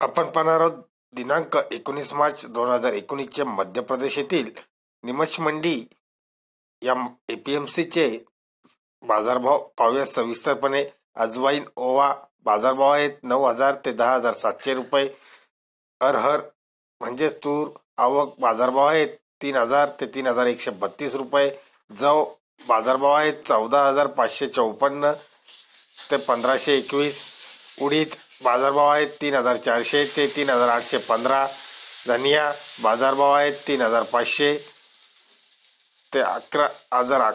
आपण पाहणार आहोत दिनांक एकोणीस मार्च दोन हजार एकोणीसचे मध्य प्रदेश येथील निमच मंडी या एपीएमसीचे बाजारभाव पाहूया. सविस्तरपणे अजवाईन ओवा बाजारभाव आहेत नऊ हजार ते दहा हजार सातशे रुपये. अरहर म्हणजेच तूर आवक बाजारभाव आहेत तीन हजार ते तीन हजार एकशे बत्तीस रुपये. जव बाजारभाव आहेत चौदा हजार पाचशे चौपन्न ते पंधराशे एकवीस. उडीद बाजारभाव आहेत तीन हजार चारशे ते तीन हजार आठशे पंधरा. धनिया बाजारभाव आहेत तीन हजार पाचशे ते अकरा हजार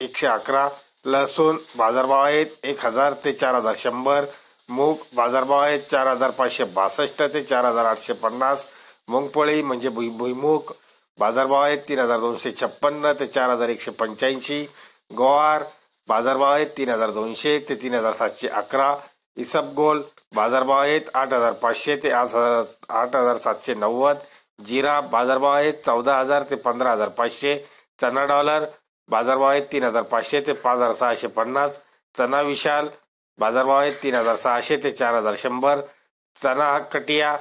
एकशे अकरा. लसूण बाजारभाव आहेत एक हजार ते चार हजार शंभर. मूग बाजारभाव आहेत चार हजार पाचशे बासष्ट ते चार हजार आठशे पन्नास. मुंगपोळी म्हणजे भुई भुईमुग बाजारभाव आहेत तीन हजार दोनशे छप्पन्न ते चार हजार एकशे पंच्याऐंशी. गवार बाजारभाव आहेत तीन हजार दोनशे ते तीन हजार सातशे अकरा. इसबगोल बाजारभाव आहेत आठ हजार पाचशे ते आठ हजार आठ हजार सातशे नव्वद. जिरा बाजारभाव आहेत चौदा हजार ते पंधरा हजार पाचशे. चना डॉलर बाजारभाव आहेत तीन हजार पाचशे ते पाच हजार सहाशे पन्नास. चना विशाल बाजारभाव आहेत तीन हजार सहाशे ते चार हजार शंभर. चना कटिया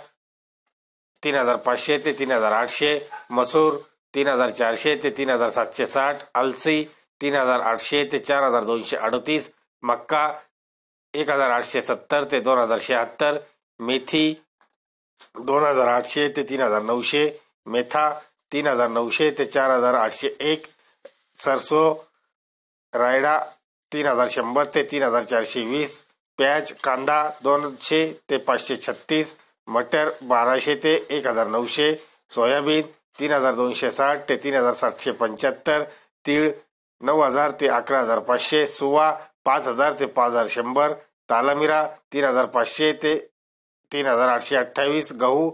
तीन हजार पाचशे ते तीन हजार आठशे. मसूर तीन हजार चारशे ते तीन हजार सातशे साठ. अलसी तीन हजार आठशे ते चार हजार दोनशे अडतीस. मक्का एक हजार आठशे सत्तर ते दोन हजार शहात्तर मेथी दोन हजार आठशे ते तीन हजार नऊशे मेथा तीन हजार नऊशे ते चार हजार आठशे एक सरसो रायडा तीन हजार शंभर ते तीन हजार चारशे वीस प्याज कांदा दोनशे ते पाचशे छत्तीस मटर बाराशे ते एक हजार नऊशे सोयाबीन तीन हजार दोनशे साठ ते तीन हजार सातशे पंच्याहत्तर तीळ नऊ हजार ते अकरा हजार पाचशे सुवा पाच हजार ते पाच हजार शंभर तालामिरा तीन हजार पाचशे ते तीन हजार आठशे अठ्ठावीस गहू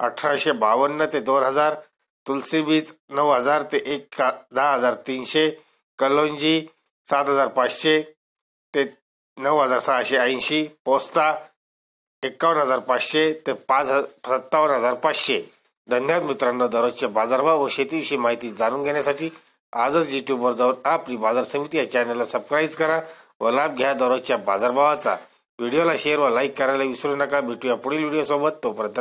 अठराशे बावन्न ते दोन हजार तुलसी बीज नऊ हजार ते एक दहा हजार तीनशे कलोंजी सात हजार पाचशे ते नऊ हजार सहाशे ऐंशी पोस्ता एकावन्न हजार पाचशे ते पाच सत्तावन्न हजार पाचशे. धन्यवाद मित्रांनो दररोजचे बाजारभाव व शेतीविषयी माहिती जाणून घेण्यासाठी आजच युट्यूबवर जाऊन आपली बाजार समिती या चॅनलला सबस्क्राईब करा. व लाभ घ्या दररोजच्या बाजारभावाचा. व्हिडिओला शेअर व लाईक करायला विसरू नका. भेटूया पुढील व्हिडिओ सोबत. तोपर्यंत